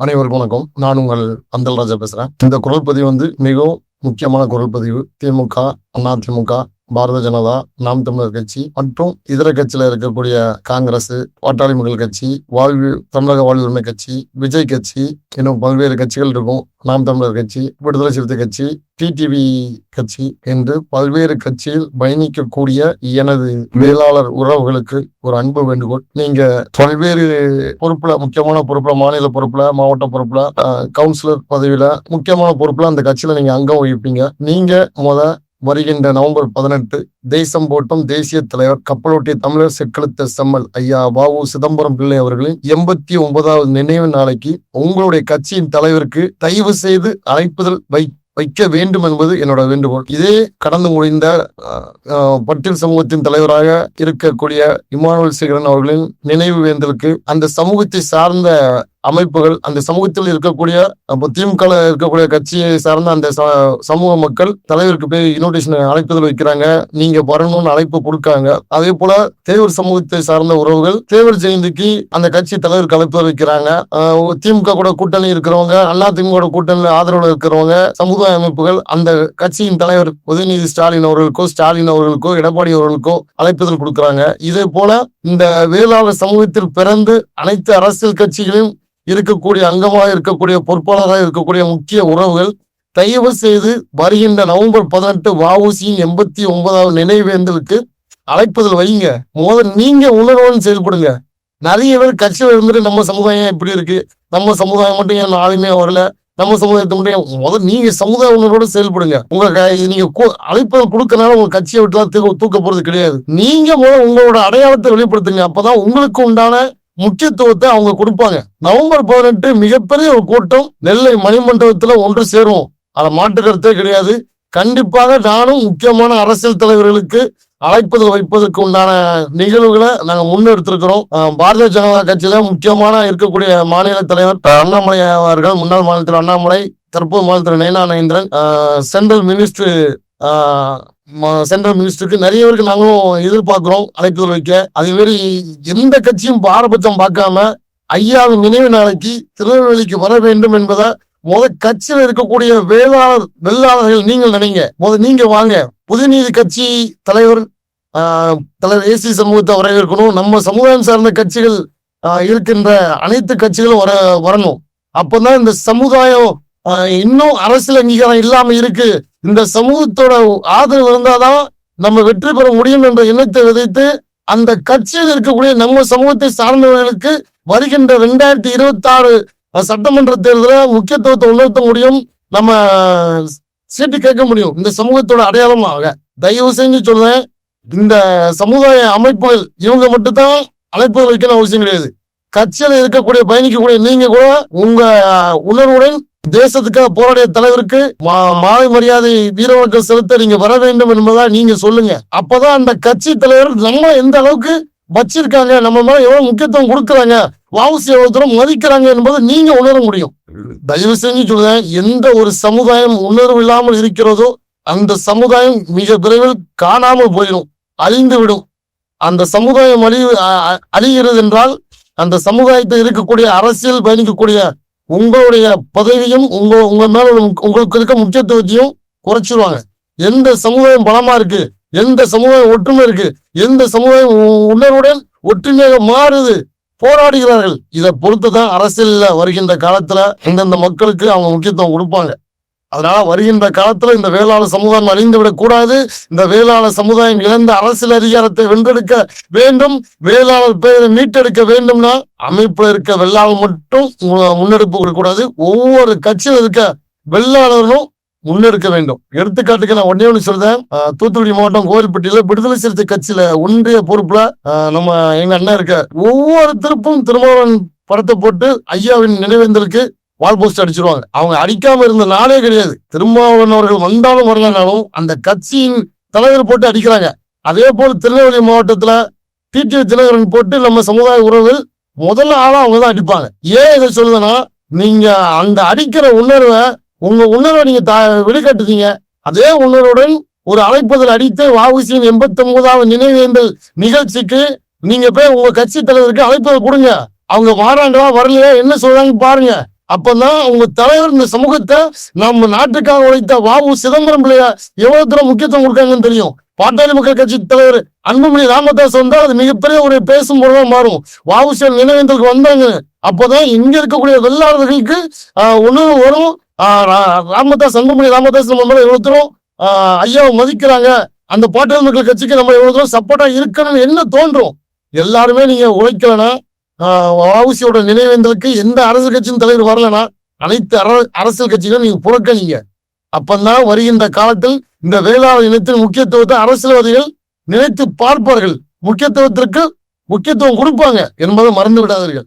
அனைவருக்கும் வணக்கம். நான் உங்கள் அந்தல் ராஜா பேசுறேன். இந்த குரல் பதிவு வந்து மிகவும் முக்கியமான குரல் பதிவு. திமுக அதிமுக பாரதிய ஜனதா நாம் தமிழர் கட்சி மற்றும் இதர கட்சியில இருக்கக்கூடிய காங்கிரஸ் பாட்டாளி மக்கள் கட்சி வாழ்வு தமிழக வாழ்வுரிமை கட்சி விஜய் கட்சி இன்னும் பல்வேறு கட்சிகள் இருக்கும். நாம் தமிழர் கட்சி விடுதலை சிறுத்தை கட்சி டிடிவி கட்சி என்று பல்வேறு கட்சியில் பயணிக்கக்கூடிய எனது வேளாளர் உறவுகளுக்கு ஒரு அன்பு வேண்டுகோள். நீங்க பல்வேறு பொறுப்புல முக்கியமான பொறுப்புல மாநில பொறுப்புல மாவட்ட பொறுப்புல கவுன்சிலர் பதவியில முக்கியமான பொறுப்புல அந்த கட்சியில நீங்க அங்கம் வகிப்பீங்க. நீங்க முத வருகின்ற நவம்பர் பதினெட்டு தேசம் போட்டும் தேசிய தலைவர் கப்பலோட்டிய தமிழர் செக்களத்த செம்மல் ஐயா வாவு சிதம்பரம் பிள்ளை அவர்களின் எண்பத்தி ஒன்பதாவது நினைவு நாளைக்கு உங்களுடைய கட்சியின் தலைவருக்கு தயவு செய்து அழைப்புதல் வை வைக்க வேண்டும் என்பது என்னோட வேண்டுகோள். இதே கடந்து முடிந்த பட்டியல் சமூகத்தின் தலைவராக இருக்கக்கூடிய இமானுவல் சேகரன் அவர்களின் நினைவு வேந்தலுக்கு அந்த சமூகத்தை சார்ந்த அமைப்புகள் அந்த சமூகத்தில் இருக்கக்கூடிய அப்போ திமுக இருக்கக்கூடிய கட்சியை சார்ந்த அந்த ச- சமூக மக்கள் தலைவருக்கு போய் இன்விடேஷன் அழைப்புதல் வைக்கிறாங்க. நீங்க வரணும்னு அழைப்பு கொடுக்காங்க. அதே போல தேவர் சமூகத்தை சார்ந்த உறவுகள் தேவர் ஜெயந்திக்கு அந்த கட்சி தலைவருக்கு அழைப்புதல் வைக்கிறாங்க. திமுக கூட கூட்டணி இருக்கிறவங்க அண்ணா திமுக கூட்டணியில் ஆதரவு இருக்கிறவங்க சமுதாய அமைப்புகள் அந்த கட்சியின் தலைவர் உதயநிதி ஸ்டாலின் அவர்களுக்கோ ஸ்டாலின் அவர்களுக்கோ எடப்பாடி அவர்களுக்கோ அழைப்புதல் கொடுக்குறாங்க. இதே போல இந்த வேளாளர் சமூகத்தில் பிறந்து அனைத்து அரசியல் கட்சிகளையும் இருக்கக்கூடிய அங்கமாக இருக்கக்கூடிய பொறுப்பாளராக இருக்கக்கூடிய முக்கிய உறவுகள் தயவு செய்து வருகின்ற நவம்பர் பதினெட்டு வவுசியின் எண்பத்தி ஒன்பதாவது நினைவேந்தலுக்கு அழைப்பதில் வைங்க. முதல் நீங்க உணர்வுடன் செயல்படுங்க. நிறைய பேர் கட்சியில் இருந்துட்டு நம்ம சமுதாயம் இப்படி இருக்கு. நம்ம சமுதாயம் மட்டும் ஏன் நாளுமே வரல? நம்ம சமுதாயத்தை மட்டும் முதல் நீங்க சமுதாய உணர்வோட செயல்படுங்க. உங்க க- நீங்க கு- கொடுக்கறனால உங்க கட்சியை விட்டுலாம் தூக்க தூக்க போறது கிடையாது. நீங்க முதல் உங்களோட அடையாளத்தை வெளிப்படுத்துங்க. அப்பதான் உங்களுக்கு உண்டான முக்கியத்துவத்தை அவங்க கொடுப்பாங்க. நவம்பர் பதினெட்டு மிகப்பெரிய ஒரு கூட்டம். நெல்லை மணிமண்டபத்துல ஒன்று சேருவோம் அதை மாற்று கருத்தே கிடையாது. கண்டிப்பாக நானும் முக்கியமான அரசியல் தலைவர்களுக்கு அழைப்பதில் வைப்பதற்கு உண்டான நிகழ்வுகளை நாங்க முன்னெடுத்திருக்கிறோம். பாரதிய ஜனதா கட்சியில முக்கியமான இருக்கக்கூடிய மாநில தலைவர் அண்ணாமலை அவர்கள் முன்னாள் மாநிலத்தில் அண்ணாமலை தற்போது மாநிலத்தில் Nainar Nagendran central minister central மினிஸ்டருக்கு நிறைய பேருக்கு நாங்களும் எதிர்பார்க்கிறோம் அழைப்புதல் வைக்க அதே மாதிரி எந்த கட்சியும் பாரபட்சம் பார்க்காம ஐயாவின் நினைவு நாளைக்கு திருநெல்வேலிக்கு வர வேண்டும் என்பதை முத கட்சியில் இருக்கக்கூடிய வேளாளர் வெள்ளாளர்கள் நீங்கள் நினைங்க. முத நீங்க வாங்க. புதுநீதி கட்சி தலைவர் தலைவர் ஏசி சமூகத்தை வரவேற்கணும். நம்ம சமுதாயம் சார்ந்த கட்சிகள் இருக்கின்ற அனைத்து கட்சிகளும் வர வரணும். அப்பதான் இந்த சமுதாயம் இன்னும் அரசியல் அங்கீகாரம் இல்லாம இருக்கு. இந்த சமூகத்தோட ஆதரவு இருந்தாதான் நம்ம வெற்றி பெற முடியும் என்ற எண்ணத்தை விதைத்து அந்த கட்சியில் இருக்கக்கூடிய நம்ம சமூகத்தை சார்ந்தவர்களுக்கு வருகின்ற ரெண்டாயிரத்தி இருபத்தி ஆறு சட்டமன்ற தேர்தலில் முக்கியத்துவத்தை உணர்த்த முடியும். நம்ம சீட்டு கேட்க முடியும். இந்த சமூகத்தோட அடையாளமாக. தயவு செஞ்சு சொல்றேன். இந்த சமுதாய அமைப்புகள் இவங்க மட்டும்தான் அழைப்புகள் வைக்கணும் அவசியம் கிடையாது. கட்சியில இருக்கக்கூடிய பயணிக்கக்கூடிய நீங்க கூட உங்க உணர்வுடன் தேசத்துக்காக போராடிய தலைவருக்கு மா- மாலை மரியாதை வீரவணக்கம் செலுத்த நீங்க வர வேண்டும் என்பதா நீங்க சொல்லுங்க. அப்பதான் அந்த கட்சி தலைவர் நம்ம எந்த அளவுக்கு வச்சிருக்காங்க நம்ம மேல எவ்வளவு முக்கியத்துவம் கொடுக்குறாங்க வாவுசி எவ்வளவு தூரம் மதிக்கிறாங்க என்பதை நீங்க உணர முடியும். தயவு செஞ்சு சொல்றேன் எந்த ஒரு சமுதாயம் உணர்வு இல்லாமல் இருக்கிறதோ அந்த சமுதாயம் மிக விரைவில் காணாமல் போயிடும் அழிந்து விடும் அந்த சமுதாயம் அழி அழிகிறது என்றால் அந்த சமுதாயத்தில் இருக்கக்கூடிய அரசியல் பயணிக்கக்கூடிய உங்களுடைய பதவியும் உங்க உங்க மேல உங்களுக்கு இருக்க முக்கியத்துவத்தையும் குறைச்சிருவாங்க. எந்த சமுதாயம் பலமா இருக்கு? எந்த சமுதாயம் ஒற்றுமை இருக்கு? எந்த சமுதாயம் உணர்வுடன் ஒற்றுமையாக மாறுது? போராடுகிறார்கள். இதை பொறுத்து தான் அரசியலில் வருகின்ற காலத்துல இந்தந்த மக்களுக்கு அவங்க முக்கியத்துவம் கொடுப்பாங்க. அதனால வருகின்ற காலத்துல இந்த வேளாளர் சமுதாயம் அழிந்துவிடக் கூடாது. இந்த வேளாளர் சமுதாயம் இழந்த அரசியல் அதிகாரத்தை வென்றெடுக்க வேண்டும். வேளாளர் பெயரை மீட்டெடுக்க வேண்டும்னா அமைப்புல இருக்க வெள்ளாளர் மட்டும் மு- முன்னெடுப்பு கொடுக்கக்கூடாது. ஒவ்வொரு கட்சியில் இருக்க வெள்ளாளர்களும் முன்னெடுக்க வேண்டும். எடுத்துக்காட்டுக்கு நான் ஒன்னே ஒன்று சொல்றேன். தூத்துக்குடி மாவட்டம் கோவில்பட்டியில விடுதலை சிறுத்தை கட்சியில ஒன்றிய பொறுப்புல நம்ம எங்க அண்ணன் இருக்க ஒவ்வொரு திருப்பும் திருமாவளவன் படத்தை போட்டு ஐயாவின் நினைவேந்தலுக்கு வால் போஸ்ட் அடிச்சிருவாங்க. அவங்க அடிக்காம இருந்த நாளே கிடையாது. திருமாவளவன் அவர்கள் வந்தாலும் வரலனாலும் அந்த கட்சியின் தலைவர் போட்டு அடிக்கிறாங்க. அதே போல திருநெல்வேலி மாவட்டத்துல டிடிவி தினகரன் போட்டு நம்ம சமுதாய உறவுகள் முதல்ல ஆளா அவங்க தான் அடிப்பாங்க. ஏன் இதை சொல்லுதுன்னா நீங்க அந்த அடிக்கிற உணர்வை உங்க உணர்வை நீங்க தா- வெளிக்காட்டுதீங்க அதே உணர்வுடன் ஒரு அழைப்பதில் அடித்து வாவுசியின் எண்பத்தி ஒன்பதாவது நினைவேந்தல் நிகழ்ச்சிக்கு நீங்க போய் உங்க கட்சி தலைவருக்கு அழைப்பதை கொடுங்க. அவங்க வாராங்களா வரலையா என்ன சொல்றாங்க பாருங்க. அப்பதான் உங்க தலைவர் இந்த சமூகத்தை நம்ம நாட்டுக்காக உழைத்த வாவு சிதம்பரம் பிள்ளையா எவ்வளவு தூரம் முக்கியத்துவம் கொடுக்காங்கன்னு தெரியும்? பாட்டாளி மக்கள் கட்சி தலைவர் அன்புமணி ராமதாஸ் வந்தால் அது மிகப்பெரிய ஒரு பேசும் பொருளாக மாறும். வாவுசியல் நினைவேந்தலுக்கு வந்தாங்க. அப்போதான் இங்க இருக்கக்கூடிய வெள்ளாளர்களுக்கு ஆஹ், உணவு வரும். ரா- ராமதாஸ் அன்புமணி ராமதாஸ் நம்ம மேல எவ்வளவு தூரம் ஆஹ், ஐயாவை மதிக்கிறாங்க. அந்த பாட்டாளி மக்கள் கட்சிக்கு நம்ம எவ்வளவு தூரம் சப்போர்ட்டா இருக்கணும்னு என்ன தோன்றும்? எல்லாருமே நீங்க உழைக்கலன்னா வவுசியோட நினைவேந்தலுக்கு எந்த அரசியல் கட்சியின் தலைவர் வரலனா அனைத்து அர- அரசியல் கட்சிகளும் நீங்க புறக்கணிங்க. அப்பந்தான் வருகின்ற காலத்தில் இந்த வேளாண் இனத்தின் முக்கியத்துவத்தை அரசியல்வாதிகள் நினைத்து பார்ப்பார்கள். முக்கியத்துவத்திற்கு முக்கியத்துவம் கொடுப்பாங்க என்பதை மறந்து விடாதீர்கள்.